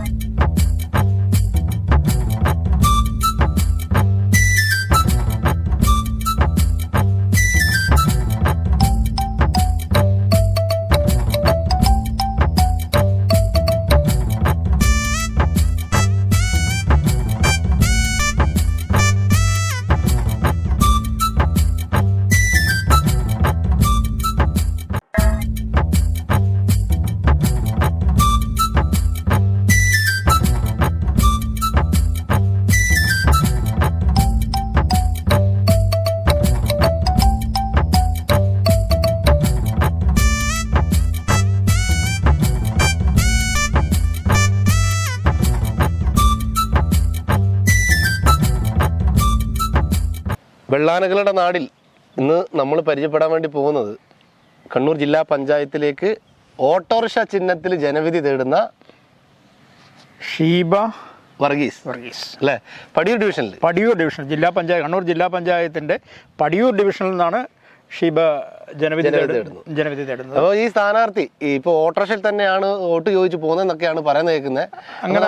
Bye. വെള്ളാനകളുടെ നാടിൽ ഇന്ന് നമ്മൾ പരിചയപ്പെടാൻ വേണ്ടി പോകുന്നത് കണ്ണൂർ ജില്ലാ പഞ്ചായത്തിലേക്ക് ഓട്ടോറിക്ഷ ചിഹ്നത്തിൽ ജനവിധി തേടുന്ന ഷീബ വർഗീസ്. വർഗീസ്. അല്ലേ? പടിയൂർ ഡിവിഷനിൽ. പടിയൂർ ഡിവിഷൻ ജില്ലാ പഞ്ചായത്ത് കണ്ണൂർ ജില്ലാ പഞ്ചായത്തിന്റെ പടിയൂർ ഡിവിഷനിൽ നിന്നാണ് ഷീബ ജനവിധി ജനവിധി തേടുന്നത്. അപ്പോൾ ഈ സ്ഥാനാർത്ഥി ഇപ്പോൾ ഓട്ടോറിക്ഷയിൽ തന്നെയാണ് വോട്ട് ചോദിച്ചു പോകുന്നതെന്നൊക്കെയാണ് പറയുന്നത് കേൾക്കുന്നത്. അങ്ങനെ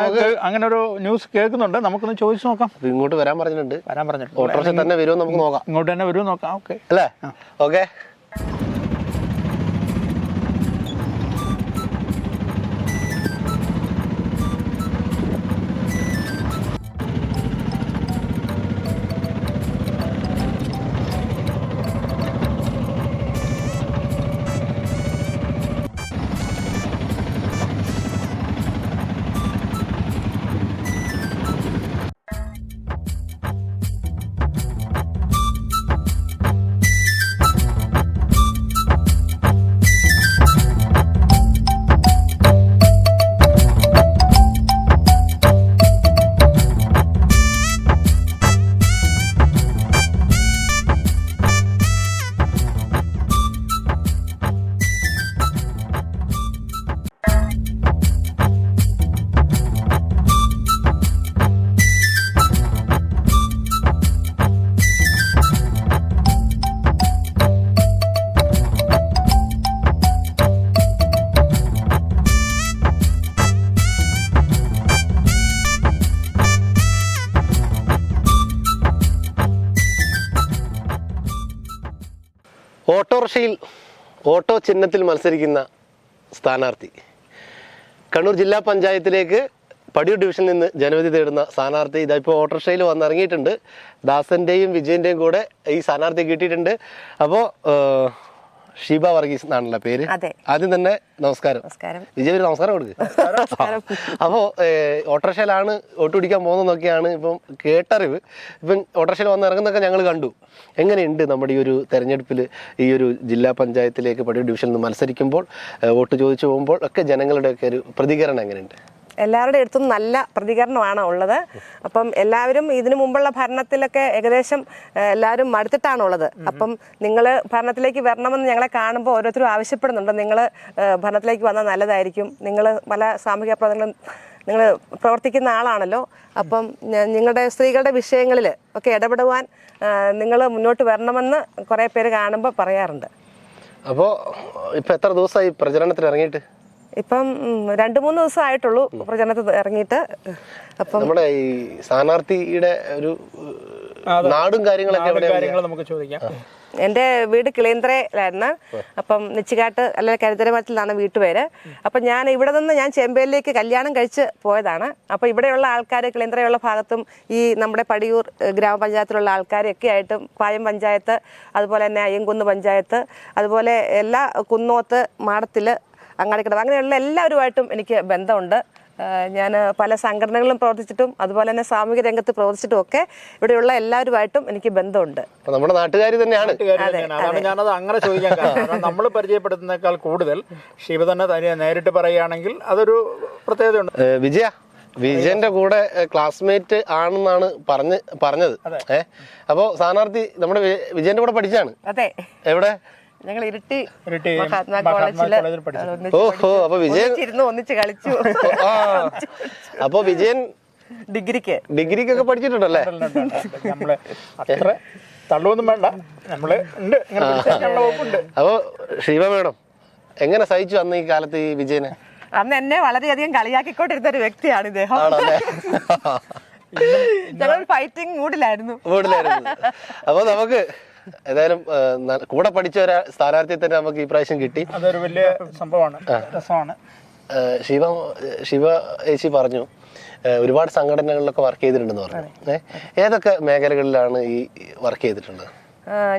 അങ്ങനെ ഒരു ന്യൂസ് കേൾക്കുന്നുണ്ട്. നമുക്കൊന്ന് ചോദിച്ചു നോക്കാം. ഇങ്ങോട്ട് വരാൻ പറഞ്ഞിട്ടുണ്ട്. വരാൻ പറഞ്ഞിട്ടുണ്ട്. ഓട്ടോറിക്ഷയിൽ തന്നെ വരുമോ നമുക്ക് നോക്കാം. ഇങ്ങോട്ട് തന്നെ വരുമോ നോക്കാം. ഓക്കെ. അല്ലേ? ഓക്കെ. ഓട്ടോറിക്ഷയിൽ ഓട്ടോ ചിഹ്നത്തിൽ മത്സരിക്കുന്ന സ്ഥാനാർത്ഥി. കണ്ണൂർ ജില്ലാ പഞ്ചായത്തിലേക്ക് പടിയൂർ ഡിവിഷനിൽ നിന്ന് ജനവിധി തേടുന്ന സ്ഥാനാർത്ഥി ഇതായിപ്പോൾ ഓട്ടോറിക്ഷയിൽ വന്നിറങ്ങിയിട്ടുണ്ട്. ദാസന്റെയും വിജയന്റെയും കൂടെ ഈ സ്ഥാനാർത്ഥി കിട്ടിയിട്ടുണ്ട്. അപ്പോൾ ഷീബ വർഗീസ് എന്നാണല്ലോ പേര്. ആദ്യം തന്നെ നമസ്കാരം. നമസ്കാരം. വിജയ് ഒരു നമസ്കാരം കൊടുക്കുക അപ്പോ ഓട്ടോറിക്ഷയിലാണ് ഓട്ടോ പിടിക്കാൻ പോകുന്നതൊക്കെയാണ് ഇപ്പം കേട്ടറിവ്. ഇപ്പം ഓട്ടോറിക്ഷയിൽ വന്ന് ഇറങ്ങുന്നൊക്കെ ഞങ്ങൾ കണ്ടു. എങ്ങനെയുണ്ട് നമ്മുടെ ഈ ഒരു തെരഞ്ഞെടുപ്പിൽ ഈ ഒരു ജില്ലാ പഞ്ചായത്തിലേക്ക് പടിയൂർ ഡിവിഷനിൽ നിന്ന് മത്സരിക്കുമ്പോൾ വോട്ട് ചോദിച്ചു പോകുമ്പോൾ ഒക്കെ ജനങ്ങളുടെയൊക്കെ ഒരു പ്രതികരണം എങ്ങനെയുണ്ട്? എല്ലാവരുടെ അടുത്തും നല്ല പ്രതികരണമാണ് ഉള്ളത്. അപ്പം എല്ലാവരും ഇതിനു മുമ്പുള്ള ഭരണത്തിലൊക്കെ ഏകദേശം എല്ലാവരും മടുത്തിട്ടാണുള്ളത് അപ്പം നിങ്ങൾ ഭരണത്തിലേക്ക് വരണമെന്ന് ഞങ്ങളെ കാണുമ്പോൾ ഓരോരുത്തരും ആവശ്യപ്പെടുന്നുണ്ട്. നിങ്ങൾ ഭരണത്തിലേക്ക് വന്നാൽ നല്ലതായിരിക്കും. നിങ്ങൾ പല സാമൂഹിക പ്രവർത്തനങ്ങളും നിങ്ങൾ പ്രവർത്തിക്കുന്ന ആളാണല്ലോ. അപ്പം നിങ്ങളുടെ സ്ത്രീകളുടെ വിഷയങ്ങളിൽ ഒക്കെ ഇടപെടുവാൻ നിങ്ങൾ മുന്നോട്ട് വരണമെന്ന് കുറേ പേര് കാണുമ്പോൾ പറയാറുണ്ട്. അപ്പോൾ ഇപ്പോൾ എത്ര ദിവസമായി പ്രചരണത്തിൽ ഇറങ്ങിയിട്ട് ഇപ്പം രണ്ട് മൂന്ന് ദിവസം ആയിട്ടുള്ളൂ പ്രചരണത്തിൽ ഇറങ്ങിയിട്ട്. അപ്പം നമ്മുടെ ഈ സ്ഥാനാർത്ഥിയുടെ ഒരു നാടും കാര്യങ്ങളൊക്കെ കാര്യങ്ങൾ നമുക്ക് ചോദിക്കാം. എന്റെ വീട് കിളേന്ദ്രയിലായിരുന്നു. അപ്പം നെച്ചിക്കാട്ട് അല്ലെങ്കിൽ കരുതരമറ്റിലാണ് വീട്ടുപേര്. അപ്പം ഞാൻ ഇവിടെ നിന്ന് ഞാൻ ചെമ്പേലിലേക്ക് കല്യാണം കഴിച്ച് പോയതാണ്. അപ്പം ഇവിടെയുള്ള ആൾക്കാർ കിളേന്ദ്രയുള്ള ഭാഗത്തും ഈ നമ്മുടെ പടിയൂർ ഗ്രാമപഞ്ചായത്തിലുള്ള ആൾക്കാരൊക്കെ ആയിട്ടും പായം പഞ്ചായത്ത് അതുപോലെ തന്നെ അയ്യങ്കുന്ന് പഞ്ചായത്ത് അതുപോലെ എല്ലാ കുന്നോത്ത് മാടത്തിൽ അങ്ങാടിക്കടവ്. അങ്ങനെയുള്ള എല്ലാവരുമായിട്ടും എനിക്ക് ബന്ധമുണ്ട്. ഞാൻ പല സംഘടനകളിലും പ്രവർത്തിച്ചിട്ടും അതുപോലെ തന്നെ സാമൂഹിക രംഗത്ത് പ്രവർത്തിച്ചിട്ടും ഒക്കെ ഇവിടെയുള്ള എല്ലാവരുമായിട്ടും എനിക്ക് ബന്ധമുണ്ട്. നമ്മുടെ നാട്ടുകാർ തന്നെയാണ്. അതാണ് ഞാനത് അങ്ങനെ ചോദിക്കാൻ കാരണം. നമ്മൾ പരിചയപ്പെടുത്തുന്നേക്കാൾ കൂടുതൽ ശിവ തന്നെ തനിയെ നേരിട്ട് പറയുകയാണെങ്കിൽ അതൊരു പ്രത്യേകതയുണ്ട്. ഉണ്ട് വിജയ വിജയന്റെ കൂടെ ക്ലാസ്മേറ്റ് ആണെന്നാണ് പറഞ്ഞ് പറഞ്ഞത്. ഏഹ് അപ്പോ സ്ഥാനാർത്ഥി നമ്മുടെ വിജയന്റെ കൂടെ പഠിച്ചാണ് അതെ. എവിടെ? ഞങ്ങൾ ഇരുട്ടി ഇരുട്ടി മഹാത്മാ കോളേജിൽ ഓഹോ അപ്പൊ വിജയൻ ഒന്നിച്ചിരുന്ന് ഒന്നിച്ച് കളിച്ചു. അപ്പൊ വിജയൻ ഡിഗ്രിക്ക്. ഡിഗ്രിക്കൊക്കെ പഠിച്ചിട്ടുണ്ടല്ലേ? നമ്മൾ അത്ര തള്ളൊന്നും വേണ്ട. നമ്മൾ ഉണ്ട് അപ്പൊ ശിവ മേഡം എങ്ങനെ സഹിച്ചു അന്ന് ഈ കാലത്ത് ഈ വിജയനെ? അന്ന് എന്നെ വളരെയധികം കളിയാക്കിക്കൊണ്ടിരുന്ന ഒരു വ്യക്തിയാണ് ഇദ്ദേഹം. ആണല്ലേ? ഞങ്ങൾ ഫൈറ്റിംഗ് മൂഡിലായിരുന്നു മൂഡിലായിരുന്നു അപ്പൊ നമുക്ക് ഏതായാലും കൂടെ പഠിച്ച ഒരു സ്ഥാനാർത്ഥിയെ തന്നെ നമുക്ക് ഈ പ്രാവശ്യം കിട്ടി. അതൊരു വലിയ സംഭവമാണ് രസമാണ്. ശിവ ശിവ ചേച്ചി പറഞ്ഞു ഒരുപാട് സംഘടനകളിലൊക്കെ വർക്ക് ചെയ്തിട്ടുണ്ടെന്ന് പറഞ്ഞു. ഏതൊക്കെ മേഖലകളിലാണ് ഈ വർക്ക് ചെയ്തിട്ടുള്ളത്?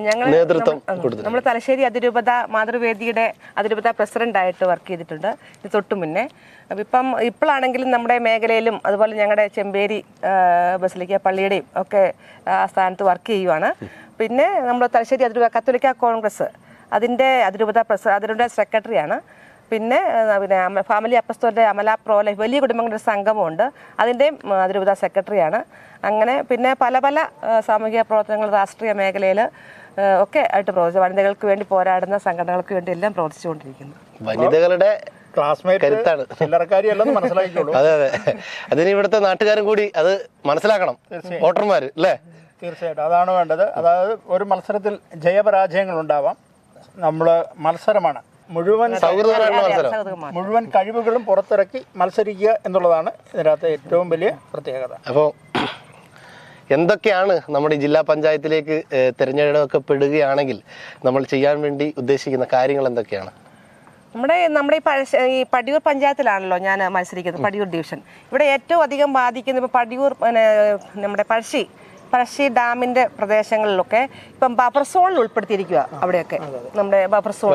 ഞങ്ങൾ നേതൃത്വം നമ്മൾ തലശ്ശേരി അതിരൂപത മാതൃവേദിയുടെ അതിരൂപത പ്രസിഡന്റായിട്ട് വർക്ക് ചെയ്തിട്ടുണ്ട്. ഇത് തൊട്ടു മുന്നേ. അപ്പം ഇപ്പം ഇപ്പോഴാണെങ്കിലും നമ്മുടെ മേഖലയിലും അതുപോലെ ഞങ്ങളുടെ ചെമ്പേരി ബസലിക്ക പള്ളിയുടെയും ഒക്കെ ആ സ്ഥാനത്ത് വർക്ക് ചെയ്യുവാണ്. പിന്നെ നമ്മൾ തലശ്ശേരി അതിരൂപ കത്തോലിക്ക കോൺഗ്രസ് അതിന്റെ അതിരൂപത പ്രസ അതിരൂപത സെക്രട്ടറിയാണ്. പിന്നെ പിന്നെ ഫാമിലി അപ്പസ്തോലിന്റെ അമല പ്രോ ലൈഫ് വലിയ കുടുംബങ്ങളുടെ ഒരു സംഗമമുണ്ട് അതിന്റെയും ആ, അതിരൂപത സെക്രട്ടറിയാണ്. അങ്ങനെ പിന്നെ പല പല സാമൂഹിക പ്രവർത്തനങ്ങൾ രാഷ്ട്രീയ മേഖലയിൽ ഒക്കെ ആയിട്ട് പ്രവർത്തിച്ചു. വനിതകൾക്ക് വേണ്ടി പോരാടുന്ന സംഘടനകൾക്ക് വേണ്ടി എല്ലാം പ്രവർത്തിച്ചുകൊണ്ടിരിക്കുന്നു. വനിതകളുടെ ക്ലാസ്മേറ്റ് മനസ്സിലാക്കിക്കോളൂ. അതെ അതെ. അതിന് ഇവിടുത്തെ നാട്ടുകാരും കൂടി അത് മനസ്സിലാക്കണം. വോട്ടർമാർ അല്ലേ? തീർച്ചയായിട്ടും. അതാണ് വേണ്ടത്. അതായത് ഒരു മത്സരത്തിൽ ജയപരാജയങ്ങൾ ഉണ്ടാവാം. നമ്മൾ മത്സരമാണ്. മുഴുവൻ മുഴുവൻ കഴിവുകളും പുറത്തിറക്കി മത്സരിക്കുക എന്നുള്ളതാണ് ഇതിനകത്ത് ഏറ്റവും വലിയ പ്രത്യേകത. അപ്പോൾ എന്തൊക്കെയാണ് നമ്മുടെ ഈ ജില്ലാ പഞ്ചായത്തിലേക്ക് തിരഞ്ഞെടുക്കപ്പെടുകയാണെങ്കിൽ നമ്മൾ ചെയ്യാൻ വേണ്ടി ഉദ്ദേശിക്കുന്ന കാര്യങ്ങൾ എന്തൊക്കെയാണ്? നമ്മുടെ നമ്മുടെ ഈ പഴശ്ശ ഈ പടിയൂർ പഞ്ചായത്തിലാണല്ലോ ഞാൻ മത്സരിക്കുന്നത് പടിയൂർ ഡിവിഷൻ. ഇവിടെ ഏറ്റവും അധികം ബാധിക്കുന്ന ഇപ്പോൾ പടിയൂർ പിന്നെ നമ്മുടെ പഴശ്ശി പഴശ്ശി ഡാമിന്റെ പ്രദേശങ്ങളിലൊക്കെ ഇപ്പം ബഫർ സോണിൽ ഉൾപ്പെടുത്തിയിരിക്കുക അവിടെയൊക്കെ. നമ്മുടെ ബഫർ സോൺ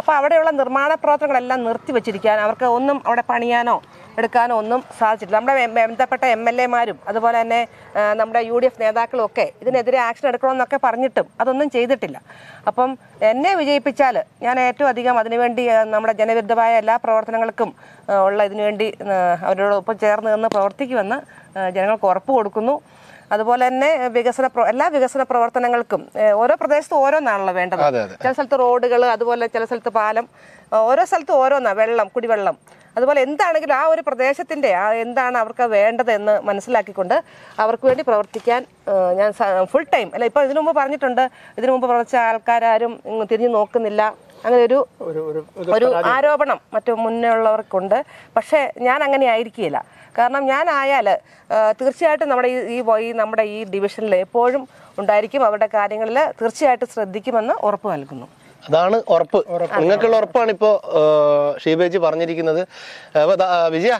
അപ്പൊ അപ്പോൾ അവിടെയുള്ള നിർമ്മാണ പ്രവർത്തനങ്ങളെല്ലാം നിർത്തിവെച്ചിരിക്കാൻ അവർക്ക് ഒന്നും അവിടെ പണിയാനോ എടുക്കാനോ ഒന്നും സാധിച്ചിട്ടില്ല. നമ്മുടെ ബന്ധപ്പെട്ട എം എൽ എമാരും അതുപോലെ തന്നെ നമ്മുടെ യു ഡി എഫ് നേതാക്കളും ഒക്കെ ഇതിനെതിരെ ആക്ഷൻ എടുക്കണമെന്നൊക്കെ പറഞ്ഞിട്ടും അതൊന്നും ചെയ്തിട്ടില്ല. അപ്പം എന്നെ വിജയിപ്പിച്ചാൽ ഞാൻ ഏറ്റവും അധികം അതിനുവേണ്ടി നമ്മുടെ ജനവിരുദ്ധമായ എല്ലാ പ്രവർത്തനങ്ങൾക്കും ഉള്ള ഇതിനുവേണ്ടി അവരോടൊപ്പം ചേർന്ന് നിന്ന് പ്രവർത്തിക്കുമെന്ന് ജനങ്ങൾക്ക് ഉറപ്പ് കൊടുക്കുന്നു. അതുപോലെ തന്നെ വികസന എല്ലാ വികസന പ്രവർത്തനങ്ങൾക്കും ഓരോ പ്രദേശത്തും ഓരോന്നാണല്ലോ വേണ്ടത്. ചില സ്ഥലത്ത് റോഡുകൾ അതുപോലെ ചില സ്ഥലത്ത് പാലം ഓരോ സ്ഥലത്തും ഓരോന്നാണ് വെള്ളം കുടിവെള്ളം. അതുപോലെ എന്താണെങ്കിലും ആ ഒരു പ്രദേശത്തിന്റെ ആ എന്താണ് അവർക്ക് വേണ്ടതെന്ന് മനസ്സിലാക്കിക്കൊണ്ട് അവർക്ക് വേണ്ടി പ്രവർത്തിക്കാൻ ഞാൻ ഫുൾ ടൈം. അല്ല ഇപ്പൊ ഇതിനു മുമ്പ് പറഞ്ഞിട്ടുണ്ട് ഇതിനു മുമ്പ് പ്രവർത്തിച്ച ആൾക്കാരും തിരിഞ്ഞു നോക്കുന്നില്ല. അങ്ങനെ ഒരു ഒരു ആരോപണം മറ്റു മുന്നേ ഉള്ളവർക്കുണ്ട് പക്ഷേ ഞാൻ അങ്ങനെ ആയിരിക്കില്ല കാരണം ഞാൻ ആയാൽ തീർച്ചയായിട്ടും നമ്മുടെ ഈ ഈ നമ്മുടെ ഈ ഡിവിഷനിൽ എപ്പോഴും ഉണ്ടായിരിക്കും. അവരുടെ കാര്യങ്ങളിൽ തീർച്ചയായിട്ടും ശ്രദ്ധിക്കുമെന്ന് ഉറപ്പ് നൽകുന്നു. അതാണ് ഉറപ്പ്. നിങ്ങൾക്കുള്ള ഉറപ്പാണ് ഇപ്പോ ഷീബേജി പറഞ്ഞിരിക്കുന്നത്. വിജയ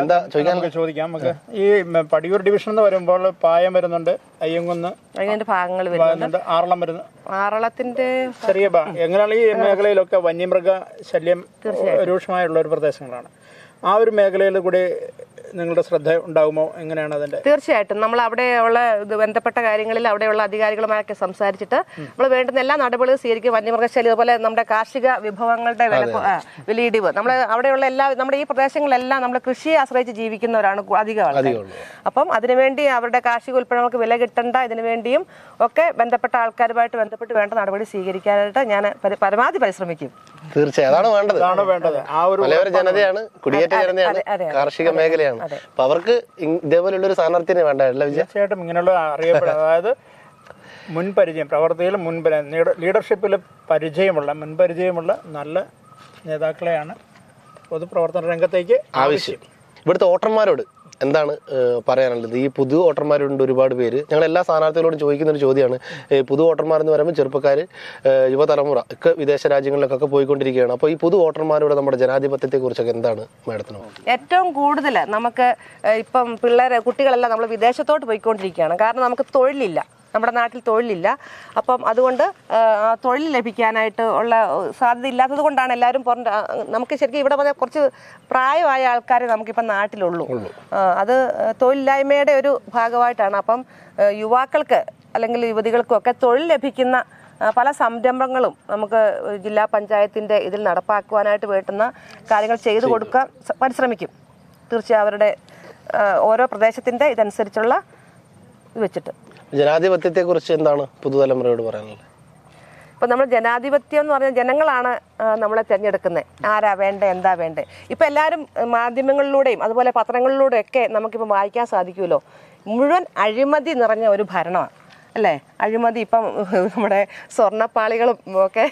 എന്താ ചോദിക്കാൻ? ചോദിക്കാം. നമുക്ക് ഈ പടിയൂർ ഡിവിഷൻ എന്ന് വരുമ്പോൾ പായം വരുന്നുണ്ട് അയ്യങ്കുന്ന് അതിന്റെ ഭാഗങ്ങൾ വരുന്നുണ്ട്. ആറളം വരുന്നു ആറളത്തിന്റെ ചെറിയ എങ്ങനെയാണ് ഈ മേഖലയിലൊക്കെ വന്യമൃഗ ശല്യം രൂക്ഷമായുള്ള ഒരു പ്രദേശങ്ങളാണ്. ആ ഒരു മേഖലയിൽ കൂടി നിങ്ങളുടെ ശ്രദ്ധ ഉണ്ടാകുമോ എങ്ങനെയാണ് അതിന്റെ തീർച്ചയായിട്ടും. നമ്മൾ അവിടെയുള്ള ഉള്ള ബന്ധപ്പെട്ട കാര്യങ്ങളിൽ അവിടെയുള്ള അധികാരികളുമായൊക്കെ സംസാരിച്ചിട്ട് നമ്മൾ വേണ്ടുന്ന എല്ലാ നടപടികളും സ്വീകരിക്കും വന്യമൃഗശാലി അതുപോലെ നമ്മുടെ കാർഷിക വിഭവങ്ങളുടെ വിലയിടിവ്. നമ്മൾ അവിടെയുള്ള എല്ലാ നമ്മുടെ ഈ പ്രദേശങ്ങളെല്ലാം നമ്മൾ കൃഷിയെ ആശ്രയിച്ച് ജീവിക്കുന്നവരാണ് അധികം ആൾക്കാർ. അപ്പം അതിനുവേണ്ടി അവരുടെ കാർഷിക ഉൽപ്പന്നങ്ങൾക്ക് വില കിട്ടണ്ട ഇതിനുവേണ്ടിയും ഒക്കെ ബന്ധപ്പെട്ട ആൾക്കാരുമായിട്ട് ബന്ധപ്പെട്ട് വേണ്ട നടപടി സ്വീകരിക്കാനായിട്ട് ഞാൻ പരമാവധി പരിശ്രമിക്കും. തീർച്ചയായും. അതാണ് വേണ്ടത്. അതാണ് വേണ്ടത്. ആ ഒരു ജനതയാണ് കുടിയേറ്റ ജനതയാണ് കാർഷിക മേഖലയാണ്. അപ്പൊ അവർക്ക് ഇതേപോലുള്ള ഒരു സ്ഥാനാർത്ഥിനെ വേണ്ട തീർച്ചയായിട്ടും ഇങ്ങനെയുള്ള അറിയപ്പെടുക അതായത് മുൻപരിചയം പ്രവർത്തിയിൽ മുൻപരിചയം ലീഡർഷിപ്പിൽ പരിചയമുള്ള മുൻപരിചയമുള്ള നല്ല നേതാക്കളെയാണ് പൊതുപ്രവർത്തന രംഗത്തേക്ക് ആവശ്യം. ഇവിടുത്തെ വോട്ടർമാരോട് എന്താണ് പറയാനുള്ളത്? ഈ പുതു വോട്ടർമാരുണ്ട് ഒരുപാട് പേര്. ഞങ്ങൾ എല്ലാ സ്ഥാനാർത്ഥികളോടും ചോദിക്കുന്ന ഒരു ചോദ്യമാണ് പുതു വോട്ടർമാർ എന്ന് പറയുമ്പോൾ ചെറുപ്പക്കാർ യുവതലമുറ ഒക്കെ വിദേശ രാജ്യങ്ങളിലൊക്കെ പോയിക്കൊണ്ടിരിക്കുകയാണ്. അപ്പോൾ ഈ പുതു വോട്ടർമാരോട് നമ്മുടെ ജനാധിപത്യത്തെ കുറിച്ചൊക്കെ എന്താണ് മാഡത്തിന്? ഏറ്റവും കൂടുതൽ നമുക്ക് ഇപ്പം പിള്ളേരെ കുട്ടികളെല്ലാം നമ്മൾ വിദേശത്തോട്ട് പോയിക്കൊണ്ടിരിക്കുകയാണ്. കാരണം നമുക്ക് തൊഴിലില്ല. നമ്മുടെ നാട്ടിൽ തൊഴിലില്ല. അപ്പം അതുകൊണ്ട് തൊഴിൽ ലഭിക്കാനായിട്ട് ഉള്ള സാധ്യത ഇല്ലാത്തത് കൊണ്ടാണ് എല്ലാവരും പുറം നമുക്ക് ശരിക്കും ഇവിടെ വന്ന കുറച്ച് പ്രായമായ ആൾക്കാരെ നമുക്കിപ്പം നാട്ടിലുള്ളൂ. അത് തൊഴിലില്ലായ്മയുടെ ഒരു ഭാഗമായിട്ടാണ്. അപ്പം യുവാക്കൾക്ക് അല്ലെങ്കിൽ യുവതികൾക്കും ഒക്കെ തൊഴിൽ ലഭിക്കുന്ന പല സംരംഭങ്ങളും നമുക്ക് ജില്ലാ പഞ്ചായത്തിന്റെ ഇതിൽ നടപ്പാക്കുവാനായിട്ട് വേണ്ടുന്ന കാര്യങ്ങൾ ചെയ്തു കൊടുക്കാൻ പരിശ്രമിക്കും. തീർച്ചയായും അവരുടെ ഓരോ പ്രദേശത്തിന്റെ ഇതനുസരിച്ചുള്ള ഇത് വെച്ചിട്ട്. ജനാധിപത്യത്തെ കുറിച്ച് എന്താണ് പുതുതലമുറയോട് പറയാനുള്ളത്? ഇപ്പൊ നമ്മൾ ജനാധിപത്യം എന്ന് പറഞ്ഞാൽ ജനങ്ങളാണ് നമ്മളെ തിരഞ്ഞെടുക്കുന്നത് ആരാ വേണ്ടേ എന്താ വേണ്ടേ. ഇപ്പൊ എല്ലാവരും മാധ്യമങ്ങളിലൂടെയും അതുപോലെ പത്രങ്ങളിലൂടെയൊക്കെ നമുക്കിപ്പോൾ വായിക്കാൻ സാധിക്കുമല്ലോ. മുഴുവൻ അഴിമതി നിറഞ്ഞ ഒരു ഭരണമാണ്. അല്ലേ? അഴിമതി ഇപ്പം നമ്മുടെ സ്വർണപ്പാളികളും ഒക്കെ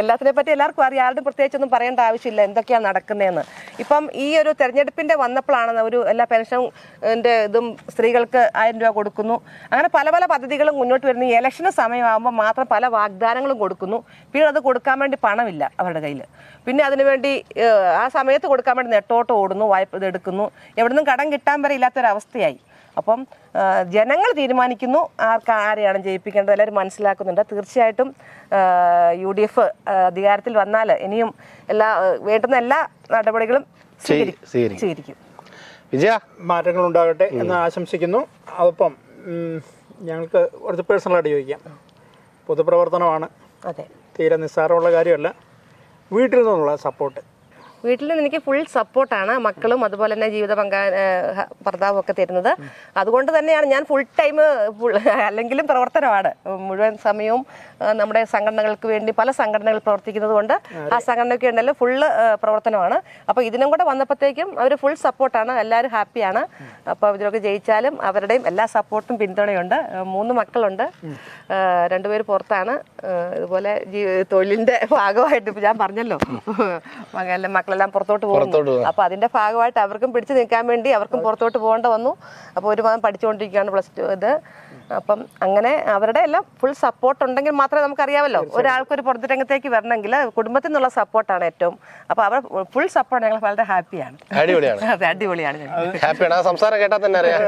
എല്ലാത്തിനെ പറ്റി എല്ലാവർക്കും അറിയാം. ആരുടെ പ്രത്യേകിച്ചൊന്നും പറയേണ്ട ആവശ്യമില്ല. എന്തൊക്കെയാണ് നടക്കുന്നതെന്ന് ഇപ്പം ഈ ഒരു തെരഞ്ഞെടുപ്പിന്റെ വന്നപ്പോഴാണ് ഒരു എല്ലാ പെൻഷന്റെ ഇതും സ്ത്രീകൾക്ക് ആയിരം രൂപ കൊടുക്കുന്നു. അങ്ങനെ പല പല പദ്ധതികളും മുന്നോട്ട് വരുന്നു. ഈ ഇലക്ഷന് സമയമാകുമ്പോൾ മാത്രം പല വാഗ്ദാനങ്ങളും കൊടുക്കുന്നു. പിന്നെ അത് കൊടുക്കാൻ വേണ്ടി പണമില്ല അവരുടെ കയ്യിൽ പിന്നെ അതിനുവേണ്ടി ആ സമയത്ത് കൊടുക്കാൻ വേണ്ടി നെട്ടോട്ട് ഓടുന്നു വായ്പ എടുക്കുന്നു. നിന്നും കടം കിട്ടാൻ വരെ ഇല്ലാത്തൊരവസ്ഥയായി. അപ്പം ജനങ്ങൾ തീരുമാനിക്കുന്നു ആർക്ക് ആരെയാണ് ജയിപ്പിക്കേണ്ടത് എല്ലാവരും മനസ്സിലാക്കുന്നുണ്ട്. തീർച്ചയായിട്ടും യു ഡി എഫ് അധികാരത്തിൽ വന്നാൽ ഇനിയും എല്ലാ വേണ്ടുന്ന എല്ലാ നടപടികളും സ്വീകരിക്കും. വിജയ? മാറ്റങ്ങൾ ഉണ്ടാകട്ടെ എന്ന് ആശംസിക്കുന്നു. അതോടൊപ്പം ഉം, ഞങ്ങൾക്ക് കുറച്ച് പേഴ്സണലായിട്ട് ചോദിക്കാം. പൊതുപ്രവർത്തനമാണ്. അതെ. തീരെ നിസ്സാരമുള്ള കാര്യമല്ല. വീട്ടിൽ നിന്നുള്ള സപ്പോർട്ട്. വീട്ടിൽ നിന്ന് എനിക്ക് ഫുൾ സപ്പോർട്ടാണ് മക്കളും അതുപോലെ തന്നെ ജീവിത പങ്കാ ഭർത്താവും ഒക്കെ തരുന്നത്. അതുകൊണ്ട് തന്നെയാണ് ഞാൻ ഫുൾ ടൈം അല്ലെങ്കിലും പ്രവർത്തനമാണ്. മുഴുവൻ സമയവും നമ്മുടെ സംഘടനകൾക്ക് വേണ്ടി പല സംഘടനകൾ പ്രവർത്തിക്കുന്നത് കൊണ്ട് ആ സംഘടനയ്ക്ക് ഉണ്ടല്ലോ ഫുള്ള് പ്രവർത്തനമാണ്. അപ്പോൾ ഇതിനും കൂടെ വന്നപ്പോഴത്തേക്കും അവർ ഫുൾ സപ്പോർട്ടാണ് എല്ലാവരും ഹാപ്പിയാണ് അപ്പോൾ ഇതിലൊക്കെ ജയിച്ചാലും അവരുടെയും എല്ലാ സപ്പോർട്ടും പിന്തുണയുണ്ട്. മൂന്ന് മക്കളുണ്ട്. രണ്ടുപേര് പുറത്താണ്. ഇതുപോലെ തൊഴിലിന്റെ ഭാഗമായിട്ട് ഇപ്പൊ ഞാൻ പറഞ്ഞല്ലോ. മകന്റെ മക്കളെല്ലാം പുറത്തോട്ട് പോകുന്നു. പോകും. അപ്പൊ അതിന്റെ ഭാഗമായിട്ട് അവർക്കും പിടിച്ചു നിൽക്കാൻ വേണ്ടി അവർക്കും പുറത്തോട്ട് പോകേണ്ട വന്നു. അപ്പൊ ഒരു മാസം പഠിച്ചുകൊണ്ടിരിക്കുകയാണ് പ്ലസ് ടു ഇത്. അപ്പം അങ്ങനെ അവരുടെ എല്ലാം ഫുൾ സപ്പോർട്ട് ഉണ്ടെങ്കിൽ മാത്രമേ നമുക്കറിയാമല്ലോ ഒരാൾക്കൊരു ഒരു പുറത്തിരംഗത്തേക്ക് വരണമെങ്കിൽ കുടുംബത്തിൽ നിന്നുള്ള സപ്പോർട്ടാണ് ഏറ്റവും. അപ്പൊ അവർ ഫുൾ സപ്പോർട്ട് ഞങ്ങൾ വളരെ ഹാപ്പിയാണ് അടിപൊളിയാണ്. അതെ അടിപൊളിയാണ് ഞങ്ങൾ. ഹാപ്പിയാണ് ആ സംസാരം കേട്ടാൽ തന്നെ അറിയാം.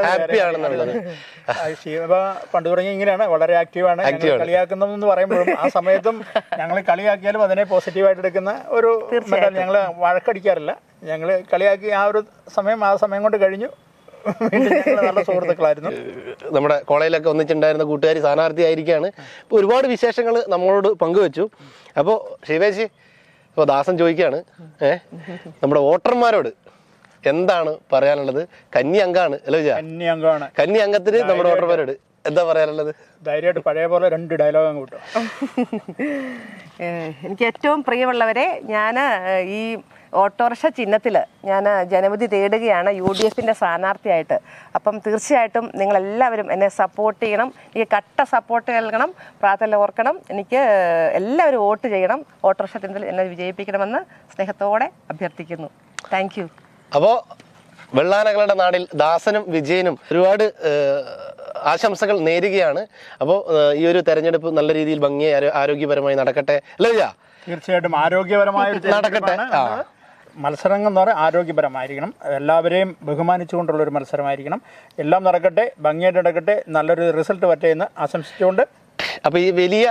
പണ്ട് തുടങ്ങി ഇങ്ങനെയാണ്. വളരെ ആക്റ്റീവാണ് കളിയാക്കുന്നതെന്ന് പറയുമ്പോഴും ആ സമയത്തും ഞങ്ങൾ കളിയാക്കിയാലും അതിനെ പോസിറ്റീവായിട്ട് എടുക്കുന്ന ഒരു ഞങ്ങൾ വഴക്കടിക്കാറില്ല. ഞങ്ങൾ കളിയാക്കി ആ ഒരു സമയം ആ സമയം കൊണ്ട് കഴിഞ്ഞു. നല്ല സുഹൃത്തുക്കളായിരുന്നു. നമ്മുടെ കോളേജിലൊക്കെ ഒന്നിച്ചുണ്ടായിരുന്ന കൂട്ടുകാരി സ്ഥാനാർത്ഥി ആയിരിക്കാണ്. ഇപ്പോൾ ഒരുപാട് വിശേഷങ്ങൾ നമ്മളോട് പങ്കുവെച്ചു. അപ്പോൾ ശിവേശി ഇപ്പോൾ ദാസൻ ചോദിക്കുകയാണ് ഏ നമ്മുടെ വോട്ടർമാരോട് എന്താണ് പറയാനുള്ളത്? കന്നി അംഗമാണ് അല്ലേ വിജയ? കന്നി അംഗമാണ് കന്നി അംഗത്തിന് നമ്മുടെ വോട്ടർമാരോട് എന്താ പറയാനുള്ളത്? ധൈര്യമായിട്ട് പഴയ പോലെ രണ്ട് ഡയലോഗ് അങ്ങ് കിട്ടും എനിക്ക് ഏറ്റവും പ്രിയമുള്ളവരെ ഞാൻ ഈ ഓട്ടോറിക്ഷ ചിഹ്നത്തിൽ ഞാൻ ജനവിധി തേടുകയാണ് യു ഡി എഫിന്റെ സ്ഥാനാർത്ഥിയായിട്ട്. അപ്പം തീർച്ചയായിട്ടും നിങ്ങളെല്ലാവരും എന്നെ സപ്പോർട്ട് ചെയ്യണം. എനിക്ക് കട്ട സപ്പോർട്ട് നൽകണം. പ്രാർത്ഥന ഓർക്കണം. എനിക്ക് എല്ലാവരും വോട്ട് ചെയ്യണം. ഓട്ടോറിക്ഷ ചിഹ്നത്തിൽ എന്നെ വിജയിപ്പിക്കണമെന്ന് സ്നേഹത്തോടെ അഭ്യർത്ഥിക്കുന്നു. താങ്ക് യു അപ്പോൾ വെള്ളാനകളുടെ നാടിൽ ദാസനും വിജയനും ഒരുപാട് ആശംസകൾ നേരുകയാണ്. അപ്പോൾ ഈ ഒരു തെരഞ്ഞെടുപ്പ് നല്ല രീതിയിൽ ഭംഗിയായി ആരോഗ്യപരമായി നടക്കട്ടെ. അല്ലേ തീർച്ചയായിട്ടും ആരോഗ്യപരമായി നടക്കട്ടെ. മത്സരങ്ങൾ എന്ന് പറയുന്നത് ആരോഗ്യപരമായിരിക്കണം. എല്ലാവരെയും ബഹുമാനിച്ചുകൊണ്ടുള്ളൊരു മത്സരമായിരിക്കണം. എല്ലാം നടക്കട്ടെ ഭംഗിയായിട്ട് നടക്കട്ടെ നല്ലൊരു റിസൾട്ട് പറ്റേ എന്ന് ആശംസിച്ചുകൊണ്ട് അപ്പോൾ ഈ വലിയ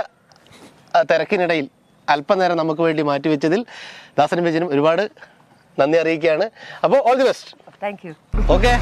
തിരക്കിനിടയിൽ അല്പനേരം നമുക്ക് വേണ്ടി മാറ്റിവെച്ചതിൽ ദാസനും വിജയനും ഒരുപാട് നന്ദി അറിയിക്കുകയാണ്. അപ്പോൾ all the best thank you okay